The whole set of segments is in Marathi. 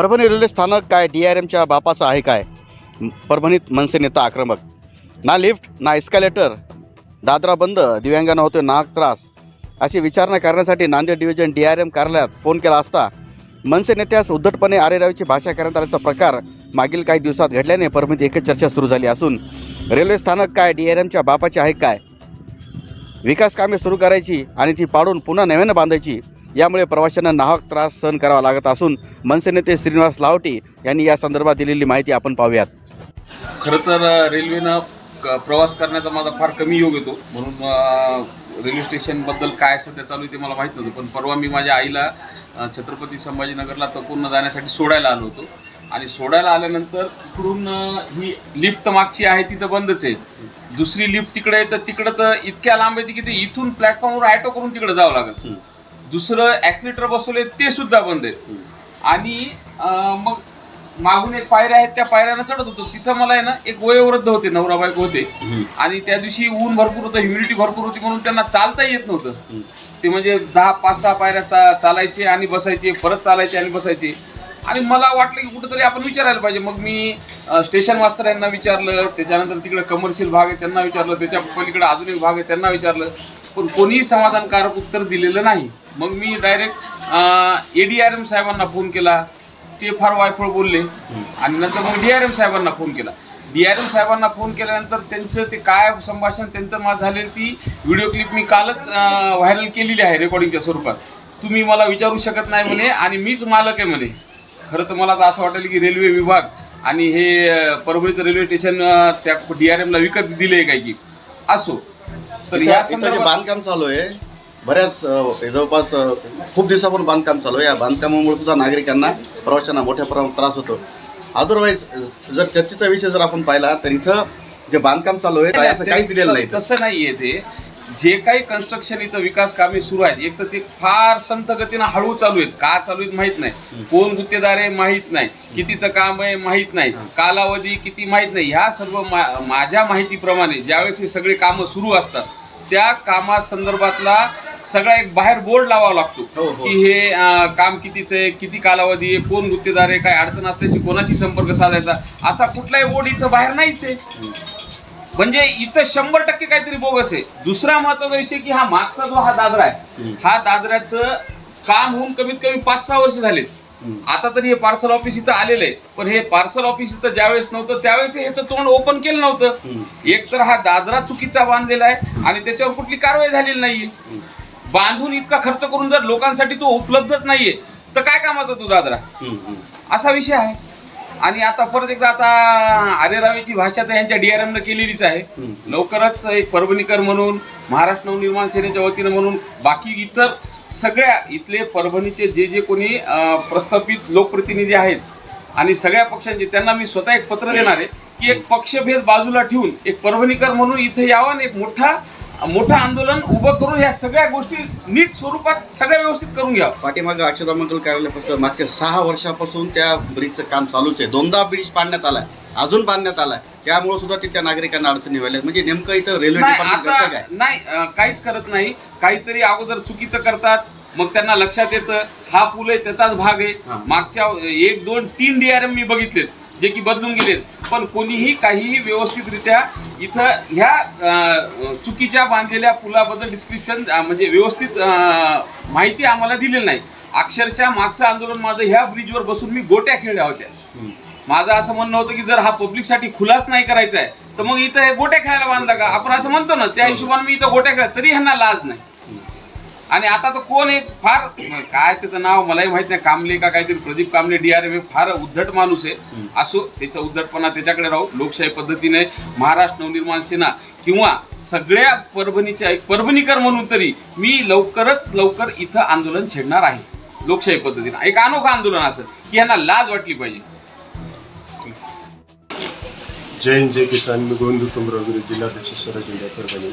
परभणी रेल्वे स्थानक काय? डी आर एमच्या बापाचं आहे काय? परभणीत मनसे नेता आक्रमक. ना लिफ्ट ना एस्कॅलेटर दादरा बंद दिव्यांगांना होतोय नाक त्रास. अशी विचारणा करण्यासाठी Nanded division D R M कार्यालयात फोन केला असता मनसे नेत्यास उद्धटपणे आरेरावीची भाषा करण्यात आल्याचा प्रकार मागील काही दिवसात घडल्याने परभणीत एकच चर्चा सुरू झाली असून रेल्वे स्थानक काय? डी आर एमच्या बापाचे आहे काय? विकास कामे सुरू करायची आणि ती पाडून पुन्हा नव्यानं बांधायची यामुळे प्रवाशांना नाहक त्रास सहन करावा लागत असून मनसे नेते श्रीनिवास लावटी यांनी या संदर्भात दिलेली माहिती आपण पाहूयात. खरं तर रेल्वेनं क- प्रवास करण्याचा माझा फार कमी योग येतो. म्हणून रेल्वे स्टेशनबद्दल काय सध्या चालू आहे ते मला माहीत नव्हतं. पण परवा मी माझ्या आईला छत्रपती संभाजीनगरला तपोनला जाण्यासाठी सोडायला आलो होतो. आणि सोडायला आल्यानंतर इकडून ही लिफ्ट मागची आहे ती तर बंदच आहे. दुसरी लिफ्ट तिकडे आहे तर तिकडं तर इतक्या लांब येते की ते इथून प्लॅटफॉर्मवर ॲटो करून तिकडे जावं लागेल. दुसरं ॲक्सिलेटर बसवले ते सुद्धा बंद आहे. आणि मग मागून एक पायऱ्या आहेत त्या पायऱ्यानं चढत होतो. तिथं मला आहे ना एक वयोवृद्ध होते नवरा बायको होते. आणि त्या दिवशी ऊन भरपूर होतं ह्युमिडिटी भरपूर होती म्हणून त्यांना चालता येत नव्हतं. ते म्हणजे दहा पाच सहा पायऱ्या चा चालायचे आणि बसायचे परत चालायचे आणि बसायचे. आणि मला वाटलं की कुठेतरी आपण विचारायला पाहिजे. मग मी स्टेशन मास्तर यांना विचारलं त्याच्यानंतर तिकडे कमर्शियल भाग आहे त्यांना विचारलं त्याच्या पलीकडे अजून एक भाग आहे त्यांना विचारलं. पण कोणीही समाधानकारक उत्तर दिलेलं नाही. मग मी direct A D R M साहेबांना फोन केला. ते फार वायफळ बोलले. आणि नंतर मग डी आर एम साहेबांना फोन केला. डी आर एम साहेबांना फोन केल्यानंतर त्यांचं ते काय संभाषण त्यांचं माझं झालेलं ती व्हिडिओ क्लिप मी कालच व्हायरल केलेली आहे रेकॉर्डिंगच्या स्वरूपात. तुम्ही मला विचारू शकत नाही म्हणे आणि मीच मालक आहे म्हणे. खरं तर मला तर असं वाटेल की रेल्वे विभाग आणि हे परभणीचं रेल्वे स्टेशन त्या डी आर एमला विकत दिले काय की असो. तर या इथं इथं जे संदर्भात बांधकाम चालू आहे. बऱ्याच अ, हे जवळपास अ, खूप दिवसापासून बांधकाम चालू आहे. या बांधकामामुळे सुद्धा नागरिकांना प्रवाशांना मोठ्या प्रमाणात त्रास होतो. अदरवाईज जर चर्चेचा विषय जर आपण पाहिला तर इथं जे बांधकाम चालू आहे असं काहीच दिलेलं नाही इथं. तसं नाहीये ते. जे काही कन्स्ट्रक्शन इथं विकास कामे सुरू आहेत एक तर ते फार संत गतीनं हळू चालू आहेत. का चालू आहेत माहीत नाही. कोण गुत्तेदार आहे माहीत नाही. कितीचं काम आहे माहीत नाही. कालावधी किती माहीत नाही. ह्या सर्व मा- माझ्या माहितीप्रमाणे ज्यावेळेस हे सगळे कामं सुरू असतात त्या कामा संदर्भातला सगळा एक बाहेर बोर्ड लावावा लागतो हो, हो. की हे अं, काम कितीचं आहे किती कालावधी आहे कोण गुत्तेदार आहे काय अडचण असल्याची कोणाशी संपर्क साधायचा? असा कुठलाही बोर्ड इथं बाहेर नाहीच आहे. म्हणजे इथं शंभर टक्के काहीतरी बोगस आहे. दुसरा महत्त्वाचा विषय की हा मागचा जो हा दादरा आहे हा दादऱ्याचं काम होऊन कमीत कमी पाच सहा वर्ष झालेत. आता तरी हे पार्सल ऑफिस इथं आलेलं आहे. पण हे पार्सल ऑफिस इथं ज्यावेळेस नव्हतं त्यावेळेस याचं तोंड ओपन केलं नव्हतं. एक तर हा दादरा चुकीचा बांधलेला आहे आणि त्याच्यावर कुठली कारवाई झालेली नाहीये. बांधून इतका खर्च करून जर लोकांसाठी तो उपलब्धच नाहीये तर काय कामाचा तो दादरा. असा विषय आहे. आणि आता परत एकदा आता आर्यरावीची भाषा तर यांच्या डीआरएम न केलेलीच आहे. लवकरच एक परभणीकर म्हणून महाराष्ट्र नवनिर्माण सेनेच्या वतीनं म्हणून बाकी इतर सगळ्या इथले परभणीचे जे जे कोणी प्रस्थापित लोकप्रतिनिधी आहेत आणि सगळ्या पक्षांचे त्यांना मी स्वतः एक पत्र देणार आहे की एक पक्षभेद बाजूला ठेवून एक परभणीकर म्हणून इथे यावं आणि एक मोठा मोठं आंदोलन उभं करून ह्या सगळ्या गोष्टी नीट स्वरूपात सगळ्या व्यवस्थित करून घ्या पाठीमागे अक्षता मंगल कार्यालयापासून मागच्या सहा वर्षापासून त्या ब्रिजचं काम चालूच आहे. दोनदा ब्रिज पाडण्यात आलाय. अजून बांधण्यात आलाय. त्यामुळे सुद्धा तिथल्या नागरिकांना अडचणी व्हायला म्हणजे नेमकं इथं रेल्वे नाही डिपार्टमेंट करतं आता काय नाही अं, काहीच करत नाही. काहीतरी अगोदर चुकीचं करतात मग त्यांना लक्षात येतं हा पूल आहे त्याचाच भाग आहे. मागच्या एक दोन तीन डीआरएम मी बघितलेत जे की बदलून गेलेत. पण कोणीही काहीही व्यवस्थितरित्या इथं ह्या अं, चुकीच्या बांधलेल्या पुलाबद्दल डिस्क्रिप्शन म्हणजे व्यवस्थित अं, माहिती आम्हाला दिलेली नाही. अक्षरशः मागचं आंदोलन माझं ह्या ब्रिजवर बसून मी गोट्या खेळल्या होत्या. हम्म. माझं असं म्हणणं होतं की जर हा पब्लिकसाठी खुलाच नाही करायचा आहे तर मग इथं हे गोट्या खेळायला बांधला का? आपण असं म्हणतो ना त्या हिशोबाने मी इथं गोट्या खेळत तरी ह्यांना लाज नाही. आणि आता तर कोण एक फार काय त्याचं नाव मलाही माहीत नाही कामले का काहीतरी प्रदीप कामले डीआरएम फार उद्धट माणूस आहे. असो त्याचा उद्धटपणा त्याच्याकडे राहू लोकशाही पद्धतीने महाराष्ट्र नवनिर्माण सेना किंवा सगळ्या परभणीच्या एक परभणीकर म्हणून तरी मी लवकरच लवकर इथं आंदोलन छेडणार आहे लोकशाही पद्धतीने. एक अनोखं आंदोलन असं की यांना लाज वाटली पाहिजे. जय हिंद जय किसान मी गोविंद कुमराव जिल्हाध्यक्ष स्वराज जिल्हा परभणी.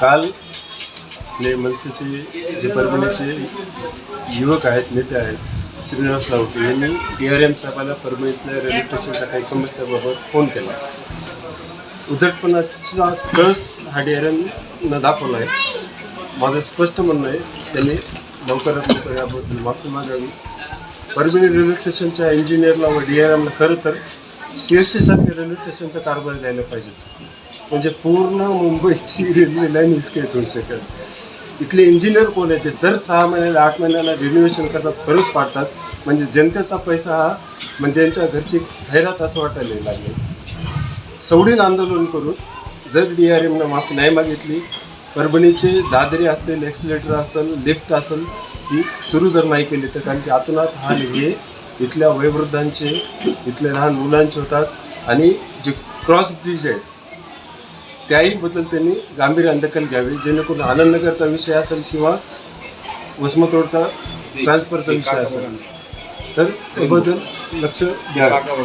काल आपले मनसेचे जे परभणीचे युवक आहेत नेते आहेत श्रीनिवास लावटे यांनी डी आर एम साहेबाला परभणीतल्या रेल्वे स्टेशनच्या काही समस्याबाबत फोन केला. उद्धटपणाचा कळस हा डी आर एमनं दाखवला आहे माझं स्पष्ट म्हणणं आहे त्यांनी लवकरात लवकर याबद्दल माफी मागावी. परभणी रेल्वे स्टेशनच्या इंजिनियरला व डी आर एमला खरं तर सी एस रेल्वे स्टेशनचा कारभार द्यायला पाहिजे म्हणजे पूर्ण मुंबईची रेल्वे लाईन विस्कळीत होऊ शकेल इथले इंजिनियर कोण याचे जर सहा महिन्याला आठ महिन्याला रिन्युवेशन करतात परत पाडतात. म्हणजे जनतेचा पैसा हा म्हणजे यांच्या घरची खैरात असं वाटायला लागले. सवडीन आंदोलन करून जर डी आर एमनं माफी नाही मागितली परभणीचे दादरी असतील एक्सिलेटर असेल लिफ्ट असेल ही सुरू जर नाही केली तर कारण की आतून आत हा हे इथल्या वयोवृद्धांचे इथल्या लहान मुलांचे होतात. आणि जे क्रॉस ब्रिज आहेत त्याही बद्दल त्यांनी गांभीर्याने दखल घ्यावी जेणेकरून आनंदनगरचा विषय असेल किंवा वसमत रोडचा ट्रान्सफरचा विषय असेल. तर त्याबद्दल लक्ष द्यावं